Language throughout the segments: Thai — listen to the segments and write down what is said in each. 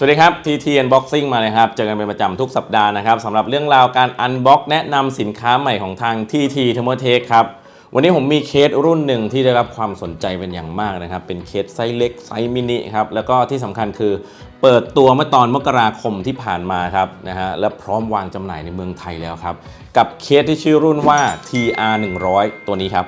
สวัสดีครับ TT Unboxing มาเลยครับ เจอกันเป็นประจำทุกสัปดาห์นะครับสำหรับเรื่องราวการอันบ็อกแนะนำสินค้าใหม่ของทาง TT t h e r m o t e c h ครับ วันนี้ผมมีเคสรุ่นหนึ่งที่ได้รับความสนใจเป็นอย่างมากนะครับ เป็นเคสไซส์เล็กไซส์มินิครับ แล้วก็ที่สำคัญคือเปิดตัวเมื่อตอนมกราคมที่ผ่านมาครับนะฮะและพร้อมวางจำหน่ายในเมืองไทยแล้วครับ กับเคสที่ชื่อรุ่นว่า TR 100ตัวนี้ครับ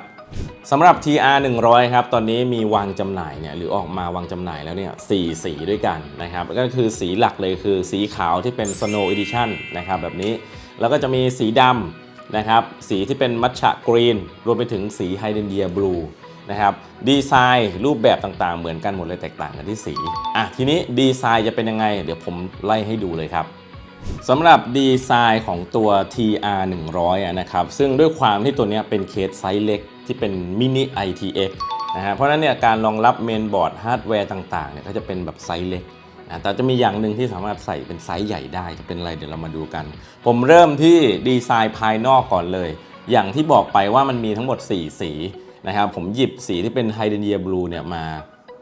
สำหรับ TR 100ครับ ตอนนี้มีวางจำหน่ายเนี่ยหรือออกมาวางจำหน่ายแล้วเนี่ยสสีด้วยกันนะครับ ก็คือสีหลักเลยคือสีขาวที่เป็น Snow Edition นะครับแบบนี้ แล้วก็จะมีสีดำนะครับ สีที่เป็นมั t ฉะกรีน รวมไปถึงสีไฮเดนเดียบลูนะครับดีไซน์รูปแบบต่างๆ เหมือนกันหมดเลยแตกต่างกันที่สีอะทีนี้ดีไซน์จะเป็นยังไง เดี๋ยวผมไล่ให้ดูเลยครับสำหรับดีไซน์ของตัว TR 100อะนะครับซึ่งด้วยความที่ตัวเนี้ยเป็นเคสไซส์เล็ก ที่เป็นมินิ ITX นะฮะเพราะฉะนั้นเนี่ยการรองรับเมนบอร์ดฮาร์ดแวร์ต่างๆเนี่ยก็จะเป็นแบบไซส์เล็กนะแต่จะมีอย่างหนึ่งที่สามารถใส่เป็นไซส์ใหญ่ได้จะเป็นอะไรเดี๋ยวเรามาดูกัน ผมเริ่มที่ดีไซน์ภายนอกก่อนเลย อย่างที่บอกไปว่ามันมีทั้งหมด 4 สีนะครับผมหยิบสีที่เป็นไฮเดรเนียบลูเนี่ยมา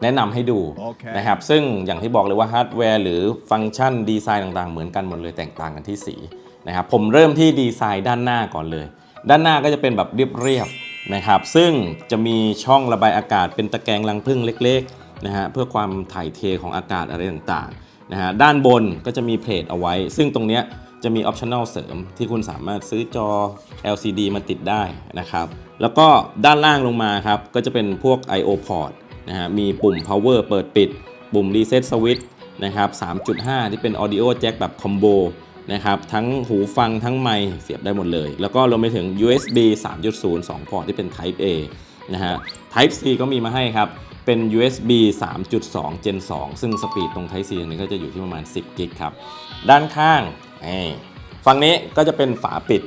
แนะนำให้ดูโอเคนะครับ ซึ่งอย่างที่บอกเลยว่าฮาร์ดแวร์หรือฟังก์ชันดีไซน์ต่างๆ เหมือนกันหมดเลยแตกต่างกันที่สีนะครับผมเริ่มที่ดีไซน์ด้านหน้าก่อนเลย ด้านหน้าก็จะเป็นแบบเรียบๆ นะครับ ซึ่งจะมีช่องระบายอากาศเป็นตะแกรงรังผึ้งเล็กๆนะฮะเพื่อความถ่ายเทของอากาศอะไรต่างๆนะฮะด้านบนก็จะมีเพลทเอาไว้ ซึ่งตรงเนี้ยจะมีออปชั่น l เสริมที่คุณสามารถซื้อจอ LCD มาติดได้นะครับ แล้วก็ด้านล่างลงมาครับก็จะเป็นพวก I/O port นะฮะมีปุ่ม power เปิดปิด ปุ่ม reset switch นะครับ 3.5 ที่เป็น audio jack แบบ combo นะครับ ทั้งหูฟังทั้งไมค์เสียบได้หมดเลย แล้วก็รวมไปถึง USB 3.0 2 พอร์ตที่เป็น Type A นะฮะ Type C ก็มีมาให้ครับ เป็น USB 3.2 Gen 2 ซึ่งสปีดตรง Type C นี้ก็จะอยู่ที่ประมาณ 10กิกครับ ด้านข้างฝั่งนี้ก็จะเป็นฝาปิด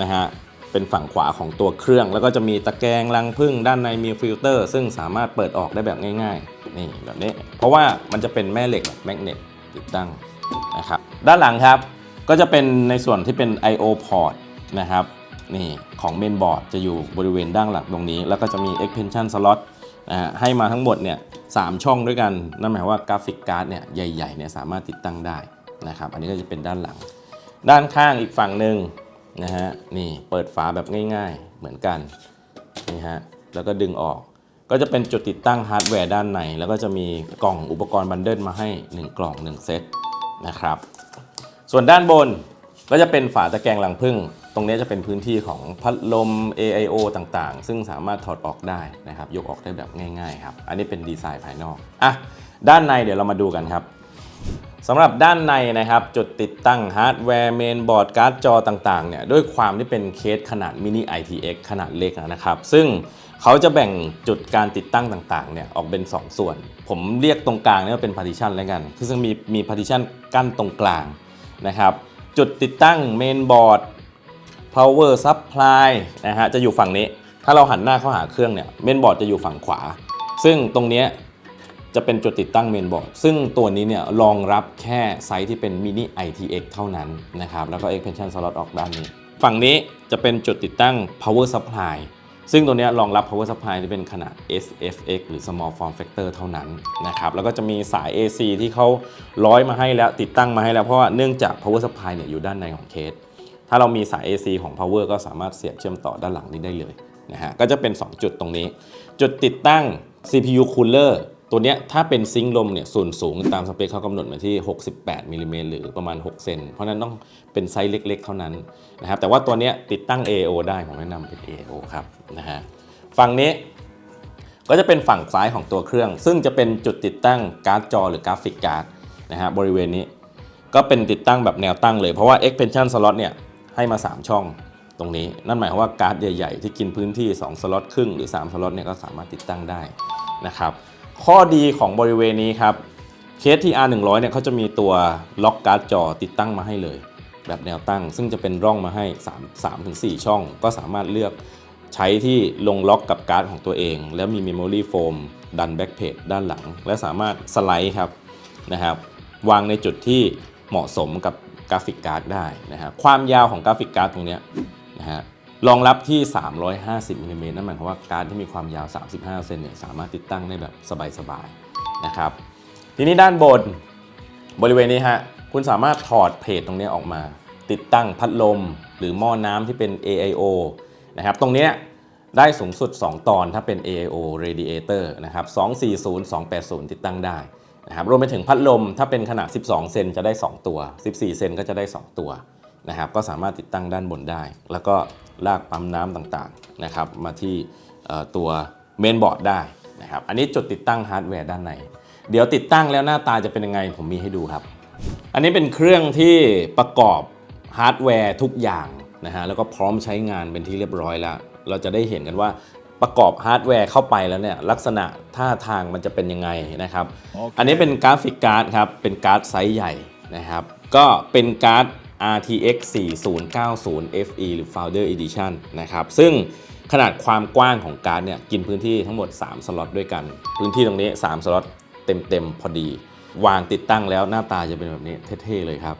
นะฮะเป็นฝั่งขวาของตัวเครื่อง แล้วก็จะมีตะแกรงรังพึ่งด้านในมีฟิลเตอร์ ซึ่งสามารถเปิดออกได้แบบง่ายๆนี่แบบนี้ เพราะว่ามันจะเป็นแม่เหล็กแบบแมกเนตติดตั้งนะครับด้านหลังครับ ก็จะเป็นในส่วนที่เป็น I/O port นะครับนี่ของเมนบอร์ดจะอยู่บริเวณด้านหลังตรงนี้ แล้วก็จะมี extension slot นะฮะให้มาทั้งหมดเนี่ยสามช่องด้วยกัน นั่นหมายว่ากราฟิกการ์ดเนี่ยใหญ่ๆเนี่ยสามารถติดตั้งได้นะครับ อันนี้ก็จะเป็นด้านหลัง ด้านข้างอีกฝั่งหนึ่งนะฮะนี่เปิดฝาแบบง่ายๆเหมือนกันนี่ฮะแล้วก็ดึงออก ก็จะเป็นจุดติดตั้งฮาร์ดแวร์ด้านใน แล้วก็จะมีกล่องอุปกรณ์บันเดิลมาให้ 1 กล่อง 1 เซตนะครับ ส่วนด้านบนก็จะเป็นฝาตะแกรงรังผึ้งตรงนี้จะเป็นพื้นที่ของพัดลม AIO ต่างๆ ซึ่งสามารถถอดออกได้นะครับ ยกออกได้แบบง่ายๆครับ อันนี้เป็นดีไซน์ภายนอก อะ ด้านในเดี๋ยวเรามาดูกันครับสำหรับด้านในนะครับ จุดติดตั้งฮาร์ดแวร์เมนบอร์ดการ์ดจอต่างๆ เนี่ย ด้วยความที่เป็นเคสขนาดมินิ ITX ขนาดเล็กนะครับ ซึ่งเขาจะแบ่งจุดการติดตั้งต่างๆ เนี่ย ออกเป็น 2 ส่วน ผมเรียกตรงกลางนี่ว่าเป็น partition แล้วกัน คือซึ่งมีมี partition กั้นตรงกลาง นะครับจุดติดตั้งเมนบอร์ด power supply นะฮะจะอยู่ฝั่งนี้ ถ้าเราหันหน้าเข้าหาเครื่องเนี่ยเมนบอร์ดจะอยู่ฝั่งขวา ซึ่งตรงนี้จะเป็นจุดติดตั้งเมนบอร์ด ซึ่งตัวนี้เนี่ยรองรับแค่ไซส์ที่เป็นมินิ ITX เท่านั้นนะครับ แล้วก็ extension slot ออกด้านนี้ ฝั่งนี้จะเป็นจุดติดตั้ง power supply ซึ่งตัวนี้รองรับ power supply ที่เป็นขนาด SFX หรือ small form factor เท่านั้นนะครับ แล้วก็จะมีสาย AC ที่เขาร้อยมาให้แล้วติดตั้งมาให้แล้ว เพราะว่าเนื่องจาก power supply เนี่ยอยู่ด้านในของเคส ถ้าเรามีสาย AC ของ power ก็สามารถเสียบเชื่อมต่อด้านหลังนี้ได้เลยนะฮะ ก็จะเป็น 2 จุดตรงนี้ จุดติดตั้ง CPU cooler ตัวเนี้ยถ้าเป็นซิงค์ลมเนี่ยส่วนสูงตามสเปคเขากำหนดมาที่ 68มิลลิเมตรหรือประมาณ 6 เซนเพราะฉะนั้นต้องเป็นไซส์เล็ก ๆ เท่านั้นนะครับแต่ว่าตัวเนี้ยติดตั้ง AO ได้ผมแนะนำเป็น AO ครับนะฮะฝั่งนี้ก็จะเป็นฝั่งซ้ายของตัวเครื่อง ซึ่งจะเป็นจุดติดตั้งการ์ดจอหรือกราฟิกการ์ดนะฮะบริเวณนี้ก็เป็นติดตั้งแบบแนวตั้งเลยเพราะว่า expansion slot เนี่ยให้มา 3 ช่องตรงนี้ นั่นหมายความว่าการ์ดใหญ่ ๆ ที่กินพื้นที่ 2 สล็อตครึ่งหรือ 3 สล็อตเนี่ยก็สามารถติดตั้งได้นะครับ ข้อดีของบริเวณนี้ครับเคส TR 100เนี่ยเขาจะมีตัวล็อกการ์ดจอติดตั้งมาให้เลย แบบแนวตั้ง ซึ่งจะเป็นร่องมาให้ 3 3ถึง4ช่อง ก็สามารถเลือกใช้ที่ลงล็อกกับการ์ดของตัวเอง แล้วมี Memory Foam ดันแบ็กเพจด้านหลัง และสามารถสไลด์ครับนะครับ วางในจุดที่เหมาะสมกับกราฟิกการ์ดได้นะครับความยาวของกราฟิกการ์ดตรงนี้นะฮะ รองรับที่ 350มิลลิเมตรนั่นหมายความว่าการที่มีความยาว 35 เซนเนี่ยสามารถติดตั้งได้แบบสบายๆนะครับ ทีนี้ด้านบนบริเวณนี้ฮะคุณสามารถถอดเพจตรงนี้ออกมา ติดตั้งพัดลม หรือหม้อน้ำที่เป็น AIO นะครับ ตรงนี้ได้สูงสุด 2 ตอนถ้าเป็น AIO radiator นะครับ 240 280 ติดตั้งได้นะครับ รวมไปถึงพัดลมถ้าเป็นขนาด 12 เซนจะได้ 2 ตัว 14 เซนก็จะได้ 2 ตัวนะครับ ก็สามารถติดตั้งด้านบนได้ แล้วก็ ลากปั๊มน้ำต่างๆนะครับมาที่เอ่อตัวเมนบอร์ดได้นะครับอันนี้จุดติดตั้งฮาร์ดแวร์ด้านใน เดี๋ยวติดตั้งแล้วหน้าตาจะเป็นยังไงผมมีให้ดูครับ อันนี้เป็นเครื่องที่ประกอบฮาร์ดแวร์ทุกอย่างนะฮะแล้วก็พร้อมใช้งานเป็นที่เรียบร้อยแล้ว เราจะได้เห็นกันว่าประกอบฮาร์ดแวร์เข้าไปแล้วเนี่ยลักษณะท่าทางมันจะเป็นยังไงนะครับอันนี้เป็นกราฟิกการ์ดครับเป็นการ์ดไซส์ใหญ่นะครับก็เป็นการ์ด RTX 4090 FE หรือ Founder Edition นะครับ ซึ่งขนาดความกว้างของการ์ดเนี่ย กินพื้นที่ทั้งหมด 3 สล็อตด้วยกัน พื้นที่ตรงนี้ 3 สล็อตเต็มๆ พอดี วางติดตั้งแล้วหน้าตาจะเป็นแบบนี้เท่ๆ เลยครับ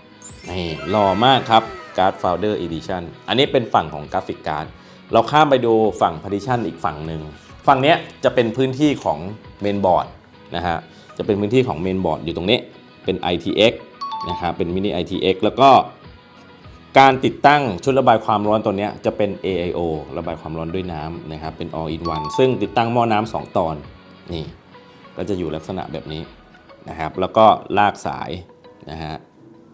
นี่หล่อมากครับการ์ด Founder Edition อันนี้เป็นฝั่งของกราฟิกการ์ด เราข้ามไปดูฝั่ง Partition อีกฝั่งหนึ่ง ฝั่งนี้จะเป็นพื้นที่ของเมนบอร์ดนะฮะ จะเป็นพื้นที่ของเมนบอร์ดอยู่ตรงนี้ เป็น ITX นะครับ เป็นมินิ ITX แล้วก็ การติดตั้งชุดระบายความร้อนตัวนี้จะเป็น AIO ระบายความร้อนด้วยน้ำนะครับ เป็น all in one ซึ่งติดตั้งหม้อน้ำสองตอนนี่ ก็จะอยู่ลักษณะแบบนี้นะครับ แล้วก็ลากสายนะฮะ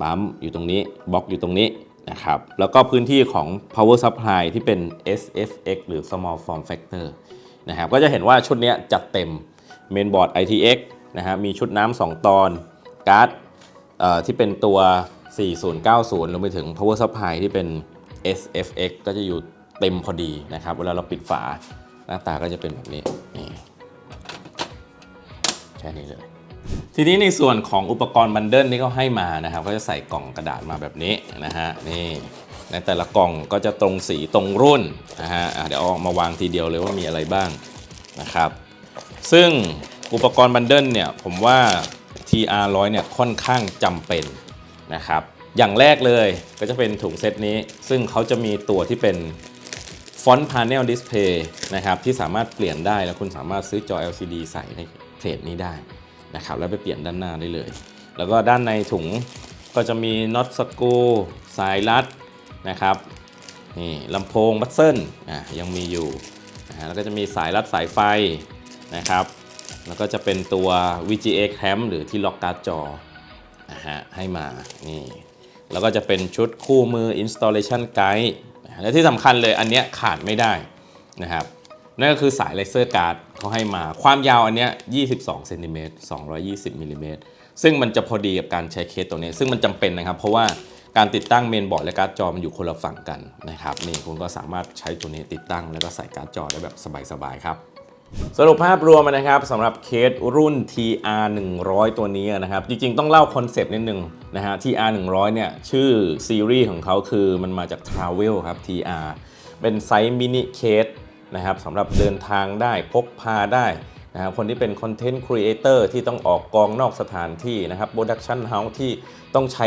ปั๊มอยู่ตรงนี้บล็อกอยู่ตรงนี้นะครับ แล้วก็พื้นที่ของ power supply ที่เป็น SFX หรือ small form factor นะครับ ก็จะเห็นว่าชุดนี้จัดเต็ม mainboard ITX นะฮะมีชุดน้ำ2ตอนการ์ดเอ่อที่เป็นตัว 4090รวมไปถึง power supply ที่เป็น SFX ก็จะอยู่เต็มพอดีนะครับ เวลาเราปิดฝาหน้าตาก็จะเป็นแบบนี้นี่แค่นี้เลย ทีนี้ในส่วนของอุปกรณ์บันเดิลที่เขาให้มานะครับ ก็จะใส่กล่องกระดาษมาแบบนี้นะฮะนี่ในแต่ละกล่องก็จะตรงสีตรงรุ่นนะฮะะเดี๋ยวอออกมาวางทีเดียวเลยว่ามีอะไรบ้างนะครับ ซึ่งอุปกรณ์บันเดิลเนี่ยผมว่า TR 100 เนี่ยค่อนข้างจำเป็น นะครับ อย่างแรกเลยก็จะเป็นถุงเซตนี้ ซึ่งเขาจะมีตัวที่เป็นฟอนต์พา n เนลดิสเพย์นะครับที่สามารถเปลี่ยนได้แล้วคุณสามารถซื้อจอ LCD ใส่ในเพจนี้ได้นะครับแล้วไปเปลี่ยนด้านหน้าได้เลย แล้วก็ด้านในถุงก็จะมีน็อตสกูสายรัดนะครับนี่ลำโพงบัสเซิลอะยังมีอยู่นะฮะแล้วก็จะมีสายรัดสายไฟนะครับ แล้วก็จะเป็นตัว VGA clamp หรือที่ล็อกการ์ดจอ นะฮะให้มานี่แล้วก็จะเป็นชุดคู่มือ installation guide และที่สำคัญเลยอันเนี้ยขาดไม่ได้นะครับนั่นก็คือสายเลเซอร์การ์ดเขาให้มาความยาวอันเนี้ย22เซนติเมตร220มิลลิเมตรซึ่งมันจะพอดีกับการใช้เคสตัวนี้ ซึ่งมันจำเป็นนะครับ เพราะว่าการติดตั้งเมนบอร์ดและการ์ดจอมันอยู่คนละฝั่งกันนะครับนี่คุณก็สามารถใช้ตัวนี้ติดตั้งแล้วก็ใส่การ์ดจอได้แบบสบายๆครับ สรุปภาพรวมนะครับสำหรับเคสรุ่น TR 100ตัวนี้นะครับ จริงๆ ต้องเล่าคอนเซปต์นิดนึงนะฮะ TR 100เนี่ย ชื่อซีรีส์ของเขาคือมันมาจาก Travel ครับ TR เป็นไซส์มินิเคสนะครับสำหรับเดินทางได้พกพาได้นะครับคนที่เป็นคอนเทนต์ครีเอเตอร์ที่ต้องออกกองนอกสถานที่นะครับโปรดักชันเฮาส์ที่ต้องใช้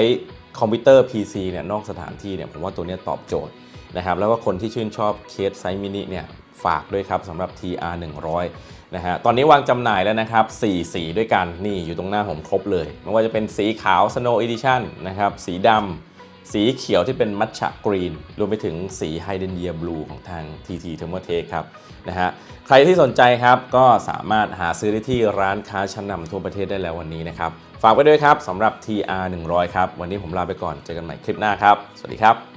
คอมพิวเตอร์ PC เนี่ยนอกสถานที่เนี่ยผมว่าตัวนี้ตอบโจทย์นะครับแล้วก็คนที่ชื่นชอบเคสไซส์มินิเนี่ยฝากด้วยครับสำหรับ TR 100นะฮะตอนนี้วางจำหน่ายแล้วนะครับ 4 สีด้วยกัน นี่อยู่ตรงหน้าผมครบเลยไม่ว่าจะเป็นสีขาว Snow Edition นะครับสีดำสีเขียวที่เป็นมัทฉะกรีน รวมไปถึงสีไฮเดนเดียบลูของทาง TT t h e r m o t e ครับนะฮะใครที่สนใจครับก็สามารถหาซื้อได้ที่ร้านค้าชั้นนำทั่วประเทศได้แล้ววันนี้นะครับ ฝากไว้ด้วยครับสำหรับ TR 100ครับ วันนี้ผมลาไปก่อน เจอกันใหม่คลิปหน้าครับ สวัสดีครับ